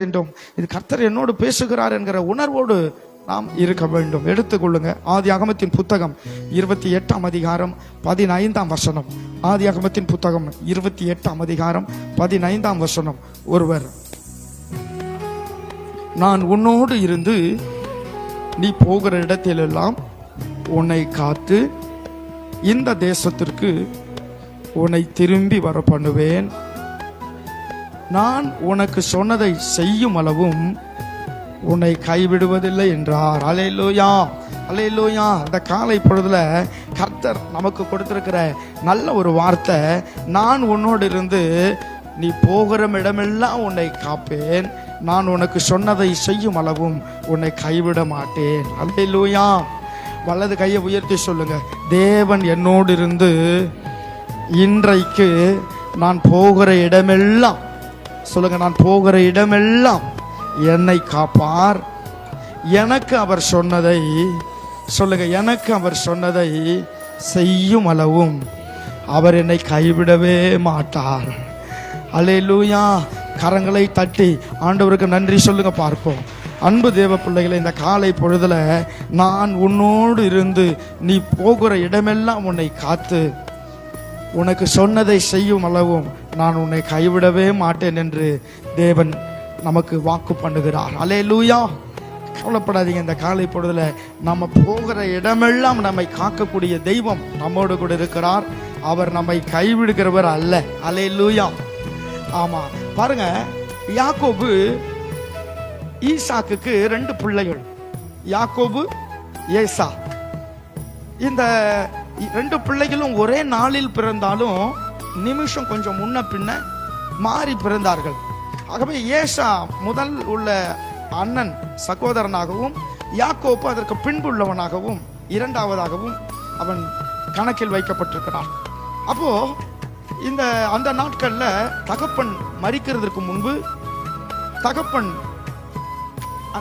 வேண்டும். இது கர்த்தர் என்னோடு பேசுகிறார் என்கிற உணர்வோடு நாம் இருக்க வேண்டும். எடுத்துக்கொள்ளுங்க. ஆதி அகமத்தின் புத்தகம் இருபத்தி எட்டாம் அதிகாரம் பதினைந்தாம் வசனம். ஆதி அகமத்தின் புத்தகம் இருபத்தி எட்டாம் அதிகாரம் பதினைந்தாம் வசனம். ஒருவர் நான் உன்னோடு இருந்து நீ போகிற இடத்திலெல்லாம் உன்னை காத்து இந்த தேசத்திற்கு உன்னை திரும்பி வர பண்ணுவேன் நான் உனக்கு சொன்னதை செய்யும் அளவும் உன்னை கைவிடுவதில்லை என்றார். அலையிலோயா அலையிலோயா அந்த காலை பொழுதுல கர்த்தர் நமக்கு கொடுத்துருக்கிற நல்ல ஒரு வார்த்தை நான் உன்னோடு இருந்து நீ போகிற இடமெல்லாம் உன்னை காப்பேன். நான் உனக்கு சொன்னதை செய்யும் அளவும் உன்னை கைவிட மாட்டேன். அலையிலோயா வலது கையை உயர்த்தி சொல்லுங்க. தேவன் என்னோடு இருந்து இன்றைக்கு நான் போகிற இடமெல்லாம் சொல்லுங்க நான் போகிற இடமெல்லாம் என்னை காப்பார். எனக்கு அவர் சொன்னதை சொல்லுங்க எனக்கு அவர் சொன்னதை செய்யும் அளவும் அவர் என்னை கைவிடவே மாட்டார். அல்லேலூயா கரங்களை தட்டி ஆண்டவருக்கு நன்றி சொல்லுங்க பார்ப்போம். அன்பு தேவ பிள்ளைகளை இந்த காலை பொழுதுல நான் உன்னோடு இருந்து நீ போகிற இடமெல்லாம் உன்னை காத்து உனக்கு சொன்னதை செய்யும் அளவும் நான் உன்னை கைவிடவே மாட்டேன் என்று தேவன் நமக்கு வாக்கு பண்ணுகிறார். அலே லூயா கவலைப்படாதீங்க இந்த காலை பொழுதுல நம்ம போகிற இடமெல்லாம் நம்மை காக்கக்கூடிய தெய்வம் நம்மோடு கூட இருக்கிறார். அவர் நம்மை கைவிடுகிறவர் அல்ல. அலே லூயா ஆமா. பாருங்க யாக்கோபு ஈசாக்குக்கு ரெண்டு பிள்ளைகள். யாக்கோபு ஏசா. இந்த ரெண்டு பிள்ளைகளும் ஒரே நாளில் பிறந்தாலும் நிமிஷம் கொஞ்சம் முன்ன பின்ன மாறி பிறந்தார்கள். ஆகவே ஏசா முதல் உள்ள அண்ணன் சகோதரனாகவும் யாக்கோப்பு அதற்கு பின்புள்ளவனாகவும் இரண்டாவதாகவும் அவன் கணக்கில் வைக்கப்பட்டிருக்கிறான். அப்போ இந்த அந்த நாட்களில் தகப்பன் மறிக்கிறதுக்கு முன்பு தகப்பன்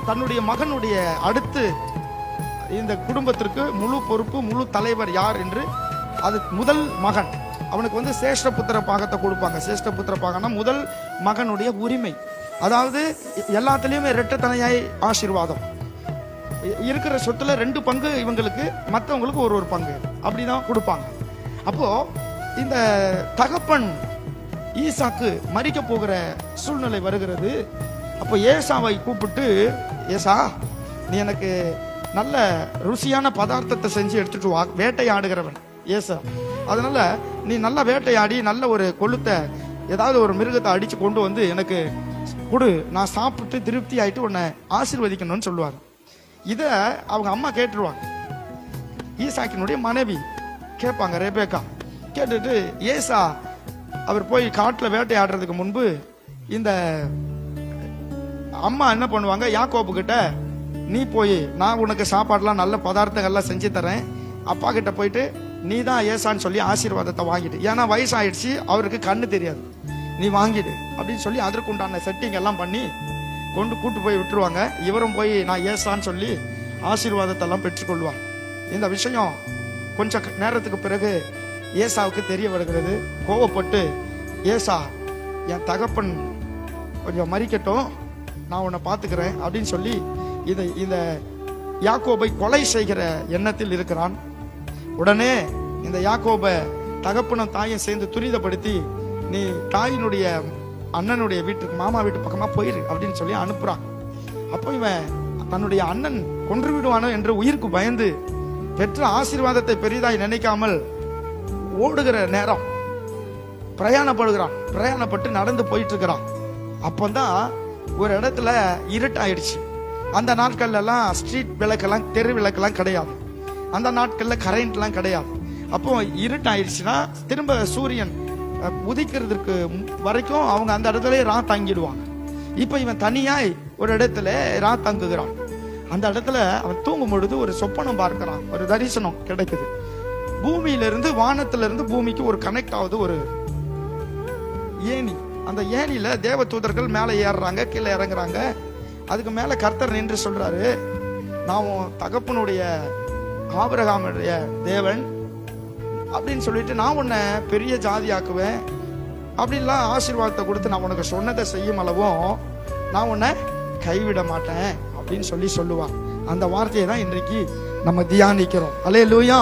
தன்னுடைய மகனுடைய அடுத்து இந்த குடும்பத்திற்கு முழு பொறுப்பு முழு தலைவர் யார் என்று அது முதல் மகன். அவனுக்கு வந்து சேஷ்டபுத்திர பாகத்தை கொடுப்பாங்க. சேஷ்டபுத்திர பாகம்னா முதல் மகனுடைய உரிமை. அதாவது எல்லாத்துலேயுமே ரெட்டத்தனையாய் ஆசீர்வாதம். இ- இருக்கிற சொத்துல ரெண்டு பங்கு இவங்களுக்கு மற்றவங்களுக்கு ஒரு ஒரு பங்கு. அப்படி தான் கொடுப்பாங்க. அப்போ இந்த தகப்பன் ஈசாக்கு மறிக்க போகிற சூழ்நிலை வருகிறது. அப்போ ஏசாவை கூப்பிட்டு ஏசா நீ எனக்கு நல்ல ருசியான பதார்த்தத்தை செஞ்சு எடுத்துட்டு வா. வேட்டையாடுகிறவன். ஏசா. அதனால நீ நல்லா வேட்டையாடி நல்ல ஒரு கொளுத்தை ஏதாவது ஒரு மிருகத்தை அடிச்சு கொண்டு வந்து எனக்கு கொடு. நான் சாப்பிட்டு திருப்தி ஆயிட்டு உன்னை ஆசீர்வதிக்கணும்னு சொல்லுவார் இதை அவங்க அம்மா கேட்டுருவாங்க. ஈசாக்கினுடைய மனைவி கேட்பாங்க ரேபேக்கா. கேட்டுட்டு ஏசா அவர் போய் காட்டில் வேட்டையாடுறதுக்கு முன்பு இந்த அம்மா என்ன பண்ணுவாங்க யாக்கோப்பு கிட்ட நீ போய் நான் உனக்கு சாப்பாடுலாம் நல்ல பதார்த்தங்கள்லாம் செஞ்சு தரேன். அப்பா கிட்ட போயிட்டு நீ தான் ஏசான்னு சொல்லி ஆசீர்வாதத்தை வாங்கிட்டு ஏன்னா வயசாயிடுச்சு அவருக்கு கண்ணு தெரியாது. நீ வாங்கிடு அப்படின்னு சொல்லி அதற்கு உண்டான செட்டிங் எல்லாம் பண்ணி கொண்டு கூட்டு போய் விட்டுருவாங்க. இவரும் போய் நான் ஏசான்னு சொல்லி ஆசீர்வாதத்தை எல்லாம் பெற்றுக்கொள்வான். இந்த விஷயம் கொஞ்சம் நேரத்துக்கு பிறகு ஏசாவுக்கு தெரிய வருகிறது. கோவப்பட்டு ஏசா என் தகப்பன் கொஞ்சம் மறிக்கட்டும் நான் உன்னை பார்த்துக்கிறேன் அப்படின்னு சொல்லி இதை இந்த யாக்கோபை கொலை செய்கிற எண்ணத்தில் இருக்கிறான். உடனே இந்த யாக்கோப தகப்பனும் தாயும் சேர்ந்து துரிதப்படுத்தி நீ தாயினுடைய அண்ணனுடைய வீட்டுக்கு மாமா வீட்டு பக்கமா போயிரு அப்படின்னு சொல்லி அனுப்புறான். அப்போ இவன் தன்னுடைய அண்ணன் கொன்று விடுவானோ என்று உயிருக்கு பயந்து பெற்ற ஆசீர்வாதத்தை பெரிதாய் நினைக்காமல் ஓடுகிற நேரம் பிரயாணப்படுகிறான். பிரயாணப்பட்டு நடந்து போயிட்டு இருக்கிறான் அப்பந்தான் ஒரு இடத்துல இருட்டாயிடுச்சு. அந்த நாட்கள்லாம் ஸ்ட்ரீட் விளக்கெல்லாம் தெரு விளக்கெல்லாம் கிடையாது. அந்த நாட்கள்ல கரண்ட்லாம் கிடையாது. அப்போ இருட்டாயிடுச்சுன்னா திரும்ப சூரியன் உதிக்கிறதுக்கு வரைக்கும் அவங்க அந்த இடத்துல ரா தங்கிடுவாங்க. இப்போ இவன் தனியாய் ஒரு இடத்துல ரா தங்குகிறான். அந்த இடத்துல அவன் தூங்கும் பொழுது ஒரு சொப்பனம் பார்க்கிறான். ஒரு தரிசனம் கிடைக்குது. பூமியிலிருந்து வானத்திலிருந்து பூமிக்கு ஒரு கனெக்ட் ஆகுது ஒரு ஏணி. அந்த ஏணியில தேவ தூதர்கள் மேலே ஏறுறாங்க கீழே இறங்குறாங்க. அதுக்கு மேல கர்த்தர் நின்று சொல்றாரு நான் தகப்பனுடைய ஆபரகாமுடைய தேவன் அப்படின்னு சொல்லிட்டு நான் உன்னை பெரிய ஜாதி ஆக்குவேன் அப்படின்லாம் ஆசீர்வாதத்தை கொடுத்து நான் உனக்கு சொன்னதை செய்யும் அளவும் நான் உன்னை கைவிட மாட்டேன் அப்படின்னு சொல்லி சொல்லுவான். அந்த வார்த்தையை தான் இன்றைக்கு நம்ம தியானிக்கிறோம். அலே லூயா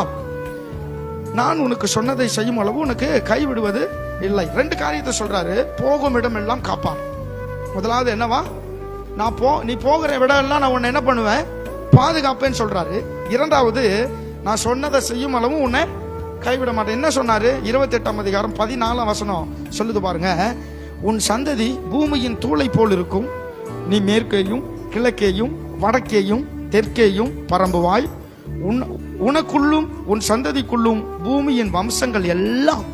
நான் உனக்கு சொன்னதை செய்யும் அளவு உனக்கு கைவிடுவது இல்லை. ரெண்டு காரியத்தை சொல்றாரு. போகும் இடமெல்லாம் காப்பான். முதலாவது என்னவா? நான் போ நீ போகிற இடம் எல்லாம் நான் உன்னை என்ன பண்ணுவேன்? பாதுகாப்பேன்னு சொல்றாரு. இரண்டாவது நான் சொன்னதை செய்யும் அளவும் உன்னை கைவிட மாட்டேன். என்ன சொன்னாரு? இருபத்தெட்டாம் அதிகாரம் பதினாலாம் வசனம் சொல்லுது பாருங்க. உன் சந்ததி பூமியின் தூளை போல் இருக்கும். நீ மேற்கேயும் கிழக்கேயும் வடக்கேயும் தெற்கேயும் பரம்புவாய். உன் உனக்குள்ளும் உன் சந்ததிக்குள்ளும் பூமியின் வம்சங்கள் எல்லாம்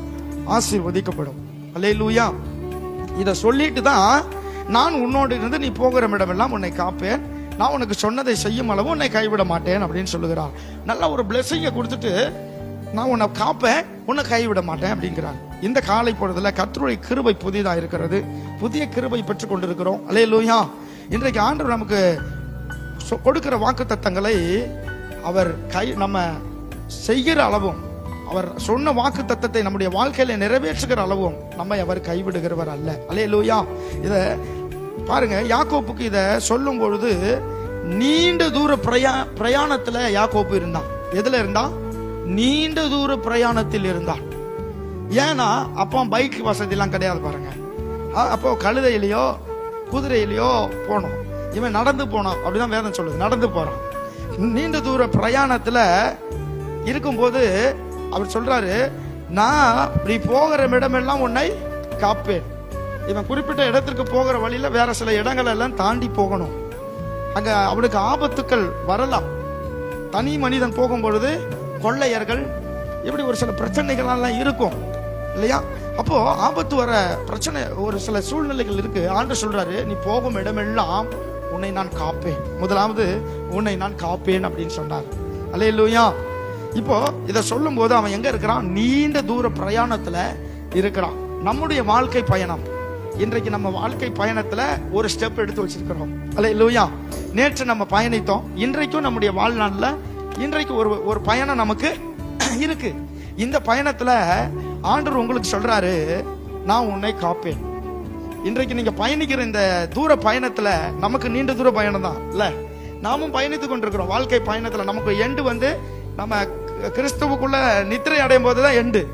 ஆசீர்வதிக்கப்படும். அல்லேலூயா. இதை சொல்லிட்டு தான் நான் உன்னோடு இருந்து நீ போகிற இடமெல்லாம் உன்னை காப்பேன். நான் உனக்கு சொன்னதை செய்யும் அளவு உன்னை கைவிட மாட்டேன் அப்படின்னு சொல்லுகிறார். நல்ல ஒரு பிளெஸிங்கை கொடுத்துட்டு நான் உன்னை காப்பேன் உன்னை கைவிட மாட்டேன் அப்படிங்கிறார். இந்த காலை பொழுதுல கத்தருடைய கிருபை புதிதாக இருக்கிறது. புதிய கிருபை பெற்றுக் கொண்டிருக்கிறோம். அலே லூயா இன்றைக்கு ஆண்டவர் நமக்கு சொ- கொடுக்கிற வாக்கு தத்தங்களை அவர் கை நம்ம செய்கிற அளவும் அவர் சொன்ன வாக்கு தத்தத்தை நம்முடைய வாழ்க்கையில நிறைவேற்றுகிற அளவும் நம்மை அவர் கைவிடுகிறவர் அல்ல. அலே லூயா இதை பாருங்க யாக்கோப்புக்கு இதை சொல்லும் பொழுது நீண்ட தூர பிரயா பிரயாணத்தில் யாக்கோப்பு இருந்தான். எதில் இருந்தான்? நீண்ட தூர பிரயாணத்தில் இருந்தான். ஏன்னா அப்போ பைக் வசதிலாம் கிடையாது பாருங்க. அப்போ கழுதையிலையோ குதிரையிலையோ போனோம். இவன் நடந்து போனான் அப்படிதான் வேதம் சொல்லுது. நடந்து போறான். நீண்ட தூர பிரயாணத்தில் இருக்கும்போது அவர் சொல்றாரு நான் இப்படி போகிற இடமெல்லாம் உன்னை காப்பேன். இவன் குறிப்பிட்ட இடத்திற்கு போகிற வழியில் வேற சில இடங்கள் எல்லாம் தாண்டி போகணும். அங்கே அவனுக்கு ஆபத்துக்கள் வரலாம். தனி மனிதன் போகும் பொழுது கொள்ளையர்கள் இப்படி ஒரு சில பிரச்சனைகளெல்லாம் இருக்கும். இல்லையா? அப்போ ஆபத்து வர பிரச்சனை ஒரு சில சூழ்நிலைகள் இருக்கு. ஆண்டு சொல்றாரு நீ போகும் இடமெல்லாம் உன்னை நான் காப்பேன். முதலாவது உன்னை நான் காப்பேன் அப்படின்னு சொன்னார். அல்லேலூயா. இப்போ இதை சொல்லும் போது அவன் எங்க இருக்கிறான்? நீண்ட தூர பிரயாணத்துல இருக்கிறான். நம்முடைய வாழ்க்கை பயணம். இன்றைக்கு நம்ம வாழ்க்கை பயணத்துல ஒரு ஸ்டெப் எடுத்து வச்சிருக்கிறோம். அல்ல இல்லையா நேற்று நம்ம பயணித்தோம். இன்றைக்கும் நம்முடைய வாழ்நாள்ல இன்றைக்கு ஒரு ஒரு பயணம் நமக்கு இருக்கு. இந்த பயணத்துல ஆண்டவர் உங்களுக்கு சொல்றாரு நான் உன்னை காப்பேன். இன்றைக்கு நீங்க பயணிக்கிற இந்த தூர பயணத்துல நமக்கு நீண்ட தூர பயணம் தான் இல்ல? நாமும் பயணித்து கொண்டிருக்கிறோம். வாழ்க்கை பயணத்துல நமக்கு எண்டு வந்து நம்ம கிறிஸ்துவுக்குள்ள நித்திரை அடையும் போது தான் எண்டு.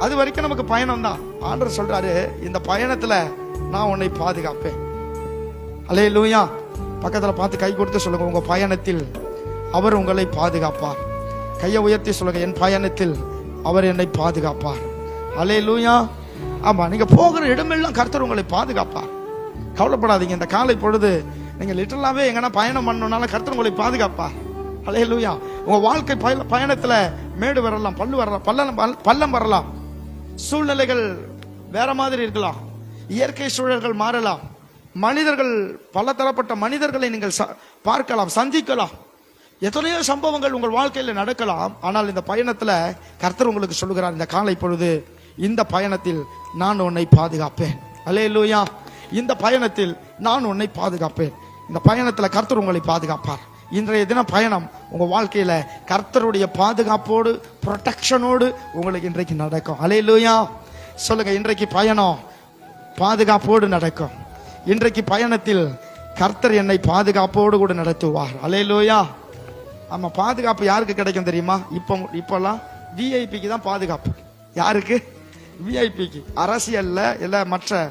அது வரைக்கும் நமக்கு பயணம் தான் ஆண்டர் சொல்றாரு இந்த பயணத்துல நான் உன்னை பாதுகாப்பேன். அலே லூயா பக்கத்துல பார்த்து கை கொடுத்து சொல்லுங்க உங்க பயணத்தில் அவர் உங்களை பாதுகாப்பார். கையை உயர்த்தி சொல்லுங்க என் பயணத்தில் அவர் என்னை பாதுகாப்பார். அலே லூயா ஆமா நீங்க போகிற இடமெல்லாம் கர்த்தர் உங்களை பாதுகாப்பார். கவலைப்படாதீங்க இந்த காலை பொழுது நீங்க லிட்டரலாவே எங்கன்னா பயணம் பண்ணணும்னால கர்த்தர் உங்களை பாதுகாப்பார். அலே லூயா உங்க வாழ்க்கை பய- பயணத்துல மேடு வரலாம் பல்லு வரலாம் பள்ளம் வர- பள்ளம் வரலாம். சூழ்நிலைகள் வேற மாதிரி இருக்கலாம். இயற்கை சூழல்கள் மாறலாம். மனிதர்கள் பல தரப்பட்ட மனிதர்களை நீங்கள் ச- பார்க்கலாம் சந்திக்கலாம். எத்தனையோ சம்பவங்கள் உங்கள் வாழ்க்கையில் நடக்கலாம். ஆனால் இந்த பயணத்தில் கர்த்தர் உங்களுக்கு சொல்லுகிறார் இந்த காலை பொழுது இந்த பயணத்தில் நான் உன்னை பாதுகாப்பேன். அலே லூயா இந்த பயணத்தில் நான் உன்னை பாதுகாப்பேன். இந்த பயணத்தில் கர்த்தர் உங்களை பாதுகாப்பார். இன்றைய தின பயணம் உங்க வாழ்க்கையில கர்த்தருடைய பாதுகாப்போடு ப்ரொடெக்ஷனோடு உங்களுக்கு இன்றைக்கு நடக்கும். அலே சொல்லுங்கள் சொல்லுங்க இன்றைக்கு பயணம் பாதுகாப்போடு நடக்கும். இன்றைக்கு பயணத்தில் கர்த்தர் என்னை பாதுகாப்போடு கூட நடத்துவார். அலையிலோயா ஆமாம் பாதுகாப்பு யாருக்கு கிடைக்கும் தெரியுமா? இப்போ இப்போல்லாம் விஐபிக்கு தான் பாதுகாப்பு. யாருக்கு? விஐபிக்கு அரசியலில் இல்லை மற்ற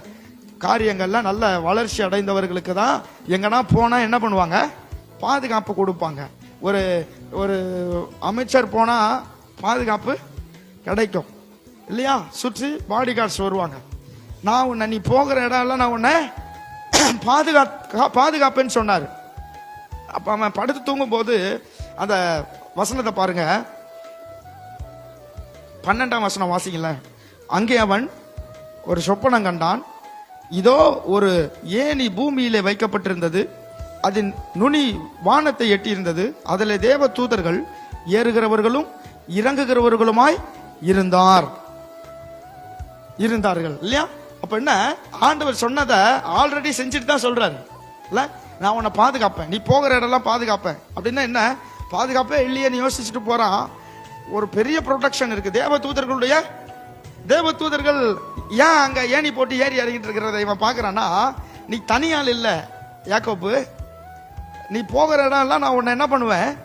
காரியங்கள்லாம் நல்ல வளர்ச்சி அடைந்தவர்களுக்கு தான் எங்கன்னா போனால் என்ன பண்ணுவாங்க? பாதுகாப்பு கொடுப்பாங்க. ஒரு ஒரு அமைச்சர் போனால் பாதுகாப்பு கிடைக்கும். இல்லையா? சுற்றி பாடி கார்ட்ஸ் வருவாங்க. நான் உன்னை நீ போகிற இடம்லாம் நான் உன்னை பாதுகா பாதுகாப்புன்னு சொன்னார். அப்போ அவன் படுத்து தூங்கும்போது அந்த வசனத்தை பாருங்க. பன்னெண்டாம் வசனம் வாசிக்கல அங்கே அவன் ஒரு சொப்பனம் கண்டான். இதோ ஒரு ஏணி பூமியிலே வைக்கப்பட்டிருந்தது. அதன் நுனி வானத்தை எட்டியிருந்தது. அதில் தேவ தூதர்கள் ஏறுகிறவர்களும் இறங்குகிறவர்களுமாய் இருந்தார். இருந்தார்கள். இல்லையா? அப்ப என்ன? ஆண்டவர் சொன்னதை ஆல்ரெடி செஞ்சுட்டு தான் சொல்றாரு. இல்ல? நான் உன்னை பாதுகாப்பேன். நீ போகிற இடம்லாம் பாதுகாப்பேன். அப்படின்னா என்ன? பாதுகாப்பே இல்லையேன்னு யோசிச்சுட்டு போறான் ஒரு பெரிய ப்ரொடெக்ஷன் இருக்கு. தேவ தூதர்களுடைய தேவ தூதர்கள் ஏன் அங்க ஏணி போட்டு ஏறி இறங்கிட்டு இருக்கிறத இவன் பாக்குறான்னா நீ தனியால் இல்ல. யாக்கோப்பு நீ போகிற இடம்லாம் நான் உன்னை என்ன பண்ணுவேன்?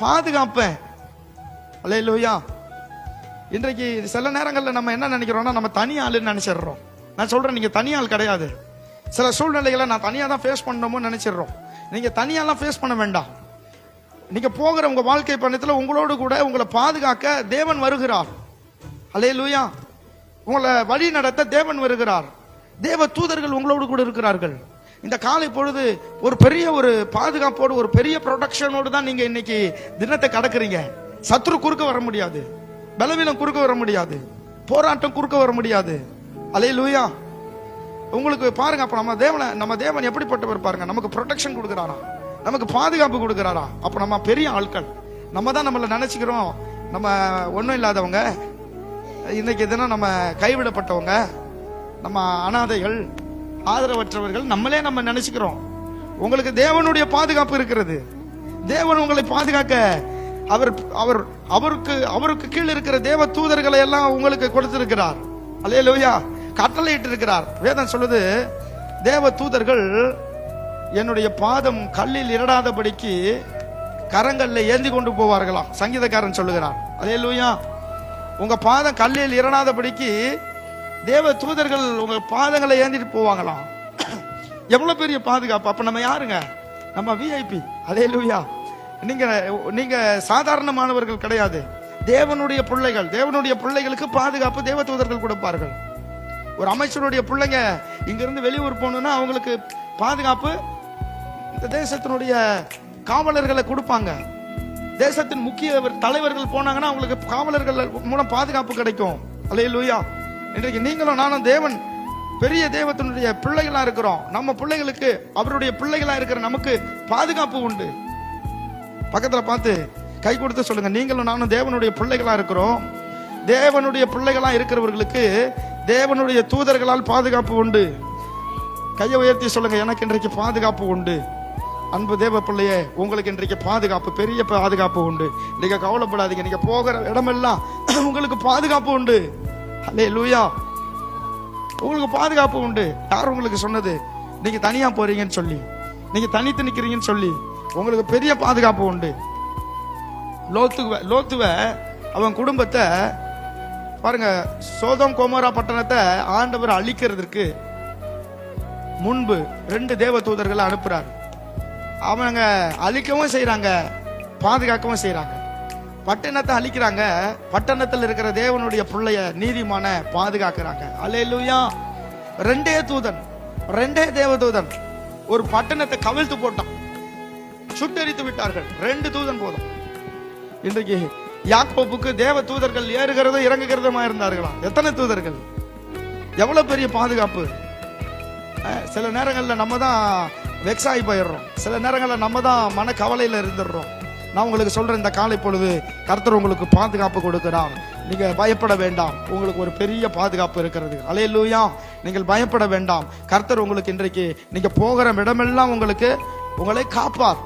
பாதுகாப்பேன். அல்லேலூயா. இன்றைக்கு சில நேரங்களில் நம்ம என்ன நினைக்கிறோம்னா நம்ம தனி ஆளுன்னு நினைச்சிடுறோம். நான் சொல்றேன் நீங்க தனி ஆள் கிடையாது. சில சூழ்நிலைகளை நான் தனியாக தான் ஃபேஸ் பண்ணணும்னு நினைச்சிடுறோம். நீங்க தனியாலாம் ஃபேஸ் பண்ண வேண்டாம். நீங்க போகிற உங்க வாழ்க்கை பயணத்தில் உங்களோடு கூட உங்களை பாதுகாக்க தேவன் வருகிறார். அல்லேலூயா. உங்களை வழி நடத்த தேவன் வருகிறார். தேவ தூதர்கள் உங்களோடு கூட இருக்கிறார்கள். இந்த காலை பொழுது ஒரு பெரிய ஒரு பாதுகாப்போடு ஒரு பெரிய ப்ரொடக்ஷனோடு தான் நீங்க இன்னைக்கு தினத்தை கடக்குறீங்க. சத்ரு குறுக்க வர முடியாது. பலவீனம் குறுக்க வர முடியாது. போராட்டம் குறுக்க வர முடியாது. அல்லேலூயா உங்களுக்கு பாருங்க அப்ப நம்ம தேவனை நம்ம தேவன் எப்படிப்பட்டவர் பாருங்க. நமக்கு ப்ரொடெக்ஷன் கொடுக்குறாரா? நமக்கு பாதுகாப்பு கொடுக்குறாரா? அப்ப நம்ம பெரிய ஆட்கள். நம்ம தான் நம்மளை நினைச்சுக்கிறோம். நம்ம ஒன்றும் இல்லாதவங்க. இன்னைக்கு தினம் நம்ம கைவிடப்பட்டவங்க. நம்ம அனாதைகள். ஆதரவற்றவர்கள் நம்மளே நம்ம நினைச்சுக்கிறோம். உங்களுக்கு தேவனுடைய பாதுகாப்பு இருக்கிறது. தேவன் உங்களை பாதுகாக்க அவர் அவர் அவருக்கு அவருக்கு கீழ் இருக்கிற தேவ தூதர்களை எல்லாம் உங்களுக்கு கொடுத்திருக்கிறார். அல்லேலூயா. கட்டளையிட்டு இருக்கிறார் வேதம் சொல்லுது தேவ தூதர்கள் என்னுடைய பாதம் கல்லில் இரடாதபடிக்கு கரங்கள்ல ஏந்தி கொண்டு போவார்களாம். சங்கீதக்காரன் சொல்லுகிறார் லூயா உங்க பாதம் கல்லில் இரணாதபடிக்கு தேவ தூதர்கள் உங்க பாதங்களை ஏந்திட்டு போவாங்களாம். எவ்வளவு பெரிய பாதுகாப்பு? அப்ப நம்ம யாருங்க? நம்ம விஐபி அதே லூயா நீங்க நீங்க சாதாரணமானவர்கள் கிடையாது. தேவனுடைய பிள்ளைகள் தேவனுடைய பிள்ளைகளுக்கு பாதுகாப்பு தேவ தூதர்கள் கொடுப்பார்கள். ஒரு அமைச்சருடைய பிள்ளைங்க இங்கிருந்து வெளியூர் போகணும்னா அவங்களுக்கு பாதுகாப்பு இந்த தேசத்தினுடைய காவலர்களை கொடுப்பாங்க. தேசத்தின் முக்கிய தலைவர்கள் போனாங்கன்னா அவங்களுக்கு காவலர்கள் மூலம் பாதுகாப்பு கிடைக்கும். அல்லே லூயா இன்றைக்கு நீங்களும் நானும் தேவன் பெரிய தேவத்தினுடைய பிள்ளைகளா இருக்கிறோம். நம்ம பிள்ளைகளுக்கு அவருடைய பிள்ளைகளா இருக்கிற நமக்கு பாதுகாப்பு உண்டு. பக்கத்துல பார்த்து கை கொடுத்து சொல்லுங்க. நீங்களும் நானும் தேவனுடைய பிள்ளைகளா இருக்கிறோம். தேவனுடைய பிள்ளைகளா இருக்கிறவர்களுக்கு தேவனுடைய தூதர்களால் பாதுகாப்பு உண்டு. கையை உயர்த்தி சொல்லுங்க. எனக்கு இன்றைக்கு பாதுகாப்பு உண்டு. அன்பு தேவ பிள்ளையே உங்களுக்கு இன்றைக்கு பாதுகாப்பு பெரிய பாதுகாப்பு உண்டு. நீங்க கவலைப்படாதீங்க. நீங்க போகிற இடமெல்லாம் உங்களுக்கு பாதுகாப்பு உண்டு. ஹலே லூயா உங்களுக்கு பாதுகாப்பு உண்டு. யார் உங்களுக்கு சொன்னது? நீங்க தனியா போறீங்கன்னு சொல்லி. நீங்க தனித்து நிக்கிறீங்கன்னு சொல்லி. உங்களுக்கு பெரிய பாதுகாப்பு உண்டு. லோத்துவ லோத்துவ அவன் குடும்பத்தை பாருங்க சோதம் கோமரா பட்டணத்தை ஆண்டவர் அழிக்கிறதுக்கு முன்பு ரெண்டு தேவ தூதர்களை அனுப்புறாரு. அவங்க அழிக்கவும் செய்யறாங்க பாதுகாக்கவும் செய்யறாங்க பட்டணத்தை அழிக்கிறாங்க. பட்டணத்தில் இருக்கிற தேவனுடைய பிள்ளைய நீதிமான பாதுகாக்கிறாங்க. அலையிலுயா ரெண்டே தூதன் ரெண்டே தேவதூதன். ஒரு பட்டணத்தை கவிழ்த்து போட்டான். சுட்டெரித்து விட்டார்கள். ரெண்டு தூதன் போதும். இன்றைக்கு யாக்கோப்புக்கு தேவ தூதர்கள் ஏறுகிறதும் இறங்குகிறதுமா இருந்தார்களாம் எத்தனை தூதர்கள்? எவ்வளவு பெரிய பாதுகாப்பு? சில நேரங்களில் நம்ம தான் வெக்ஸாகி போயிடுறோம். சில நேரங்களில் நம்ம தான் மன கவலையில் இருந்துடுறோம். நான் உங்களுக்கு சொல்கிறேன் இந்த காலை பொழுது கர்த்தர் உங்களுக்கு பாதுகாப்பு கொடுக்கிறான் நீங்கள் பயப்பட வேண்டாம். உங்களுக்கு ஒரு பெரிய பாதுகாப்பு இருக்கிறது. அலையலூயா நீங்கள் பயப்பட வேண்டாம். கர்த்தர் உங்களுக்கு இன்றைக்கு நீங்கள் போகிற இடமெல்லாம் உங்களுக்கு உங்களை காப்பார்.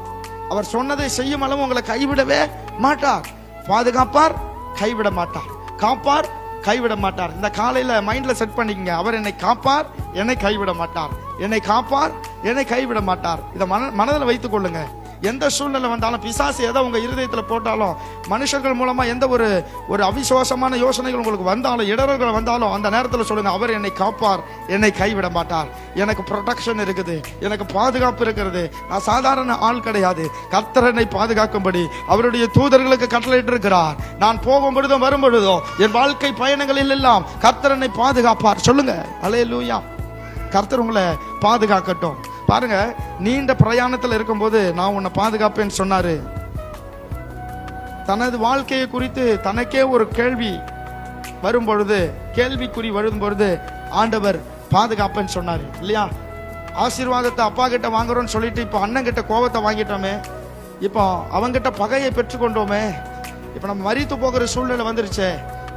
அவர் சொன்னதை செய்யும் அளவு உங்களை கைவிடவே மாட்டார். பாதுகாப்பார் கைவிட மாட்டார். காப்பார் கைவிட மாட்டார். இந்த காலையில மைண்ட்ல செட் பண்ணிக்கங்க. அவர் என்னை காப்பார் என்னை கைவிட மாட்டார். என்னை காப்பார் என்னை கைவிட மாட்டார். இதை மன மனதில் வைத்துக் கொள்ளுங்க. எந்த சூழ்நிலை வந்தாலும் பிசாசு எதை உங்கள் இருதயத்தில் போட்டாலும் மனுஷர்கள் மூலமாக எந்த ஒரு ஒரு அவிசுவாசமான யோசனைகள் உங்களுக்கு வந்தாலும் இடர்கள் வந்தாலும் அந்த நேரத்தில் சொல்லுங்கள் அவர் என்னை காப்பார் என்னை கைவிட மாட்டார். எனக்கு ப்ரொடெக்ஷன் இருக்குது எனக்கு பாதுகாப்பு இருக்கிறது. நான் சாதாரண ஆள் கிடையாது. கர்த்தர் என்னை பாதுகாக்கும்படி அவருடைய தூதர்களுக்கு கட்டளையிட்டிருக்கிறார். நான் போகும் பொழுதும் வரும் பொழுதும் என் வாழ்க்கை பயணங்களில் எல்லாம் கர்த்தர் என்னை பாதுகாப்பார். சொல்லுங்க. அலையலூயா கர்த்தர் உங்களை பாதுகாக்கட்டும். பாருங்க நீண்ட பிரயாணத்தில் இருக்கும்போது நான் உன்னை பாதுகாப்பேன்னு சொன்னாரு. தனது வாழ்க்கையை குறித்து தனக்கே ஒரு கேள்வி வரும் பொழுது கேள்விக்குறி வரும் பொழுது ஆண்டவர் பாதுகாப்பேன்னு சொன்னார் இல்லையா? ஆசீர்வாதத்தை அப்பா கிட்ட வாங்குறோம்னு சொல்லிட்டு இப்போ அண்ணன் கிட்ட கோபத்தை வாங்கிட்டோமே இப்போ அவங்கிட்ட பகையை பெற்றுக்கொண்டோமே இப்போ நம்ம மறித்து போகிற சூழ்நிலை வந்துருச்சே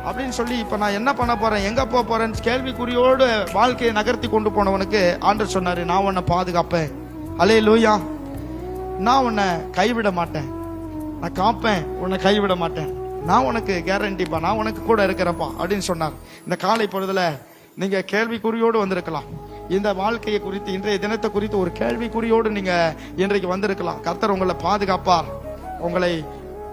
அப்படின்னு சொல்லி இப்போ நான் என்ன பண்ண போகிறேன் எங்கே போக போகிறேன்னு கேள்விக்குறியோடு வாழ்க்கையை நகர்த்தி கொண்டு போனவனுக்கு ஆண்டர் சொன்னார் நான் உன்னை பாதுகாப்பேன். அலே லூயா நான் உன்னை கைவிட மாட்டேன். நான் காப்பேன் உன்னை கைவிட மாட்டேன். நான் உனக்கு கேரண்டிப்பா நான் உனக்கு கூட இருக்கிறப்பா அப்படின்னு சொன்னார். இந்த காலை பொழுதுல நீங்கள் கேள்விக்குறியோடு வந்திருக்கலாம். இந்த வாழ்க்கையை குறித்து இன்றைய தினத்தை குறித்து ஒரு கேள்விக்குறியோடு நீங்கள் இன்றைக்கு வந்திருக்கலாம். கர்த்தர் உங்களை பாதுகாப்பார். உங்களை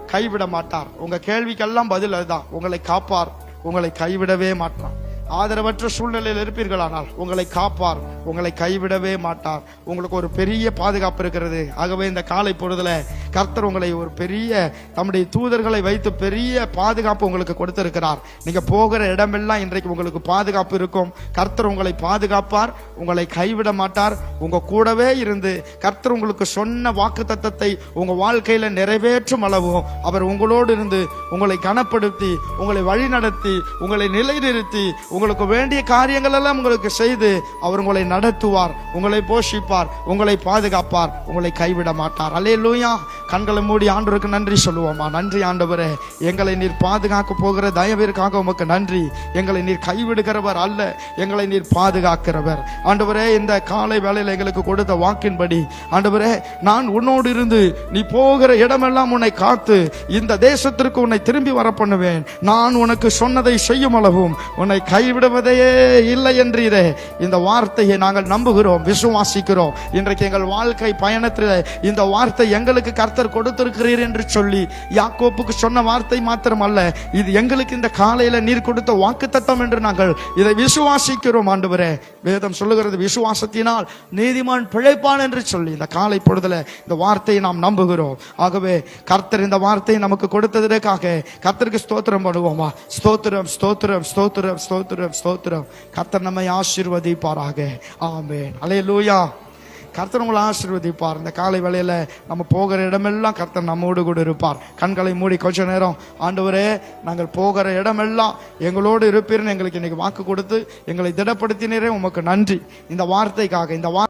கைவிட மாட்டார் உங்க கேள்விக்கெல்லாம் பதில் அதுதான். உங்களை காப்பார். உங்களை கைவிடவே மாட்டார். ஆதரவற்ற சூழ்நிலையில் இருப்பீர்களானால் உங்களை காப்பார் உங்களை கைவிடவே மாட்டார். உங்களுக்கு ஒரு பெரிய பாதுகாப்பு இருக்கிறது. ஆகவே இந்த காலை பொழுதுல கர்த்தர் உங்களை ஒரு பெரிய தம்முடைய தூதர்களை வைத்து பெரிய பாதுகாப்பு உங்களுக்கு கொடுத்திருக்கிறார். நீங்க போகிற இடமெல்லாம் இன்றைக்கு உங்களுக்கு பாதுகாப்பு இருக்கும். கர்த்தர் உங்களை பாதுகாப்பார் உங்களை கைவிட மாட்டார். உங்க கூடவே இருந்து கர்த்தர் உங்களுக்கு சொன்ன வாக்கு தத்தத்தை உங்க வாழ்க்கையில நிறைவேற்றும் அளவும் அவர் உங்களோடு இருந்து உங்களை கனப்படுத்தி உங்களை வழிநடத்தி உங்களை நிலைநிறுத்தி உங்களுக்கு வேண்டிய காரியங்கள் எல்லாம் உங்களுக்கு செய்து அவர் உங்களை நடத்துவார் உங்களை போஷிப்பார் உங்களை பாதுகாப்பார் உங்களை கைவிட மாட்டார். அல்லேலூயா. கண்களை மூடி ஆண்டவருக்கு நன்றி சொல்லுவோமா? நன்றி ஆண்டவரே. எங்களை நீர் பாதுகாக்க போகிற தயவிற்காக உமக்கு நன்றி. எங்களை நீர் கைவிடுகிறவர் அல்ல எங்களை நீர் பாதுகாக்கிறவர். ஆண்டவரே இந்த காலை வேலையில் எங்களுக்கு கொடுத்த வாக்கின்படி ஆண்டவரே நான் உன்னோடு இருந்து நீ போகிற இடமெல்லாம் உன்னை காத்து இந்த தேசத்திற்கு உன்னை திரும்பி வர பண்ணுவேன். நான் உனக்கு சொன்னதை செய்யும் அளவும் உன்னை கை கைவிடுவதையே இல்லை என்றீரே இந்த வார்த்தையை நாங்கள் நம்புகிறோம் விசுவாசிக்கிறோம். இன்றைக்கு எங்கள் வாழ்க்கை பயணத்தில் இந்த வார்த்தை எங்களுக்கு கர்த்தர் கொடுத்திருக்கிறீர் என்று சொல்லி யாக்கோப்புக்கு சொன்ன வார்த்தை மாத்திரம் அல்ல இது எங்களுக்கு இந்த காலையில் நீர் கொடுத்த வாக்குத்தத்தம் என்று நாங்கள் இதை விசுவாசிக்கிறோம் ஆண்டுவரே. வேதம் சொல்லுகிறது விசுவாசத்தினால் நீதிமான் பிழைப்பான் என்று சொல்லி இந்த காலை பொழுதுல இந்த வார்த்தையை நாம் நம்புகிறோம். ஆகவே கர்த்தர் இந்த வார்த்தையை நமக்கு கொடுத்ததற்காக கர்த்தருக்கு ஸ்தோத்திரம் பண்ணுவோமா? ஸ்தோத்திரம் ஸ்தோத்திரம் ஸ்தோத்திரம் ஸ்தோத்திரம். ஸ்தோத்திரம். கர்த்தர் நம்மை ஆசீர்வதிப்பாராக. ஆமேன். அலே லூயா கர்த்தர் உங்களை ஆசீர்வதிப்பார். இந்த காலை வேளையில நம்ம போகிற இடமெல்லாம் கர்த்தர் நம்மோடு கூட இருப்பார். கண்களை மூடி கொஞ்ச நேரம். ஆண்டவரே நாங்கள் போகிற இடமெல்லாம் எங்களோடு இருப்பீர்னு எங்களுக்கு இன்னைக்கு வாக்கு கொடுத்து எங்களை திடப்படுத்தினரே. உமக்கு நன்றி. இந்த வார்த்தைக்காக இந்த வார்த்தை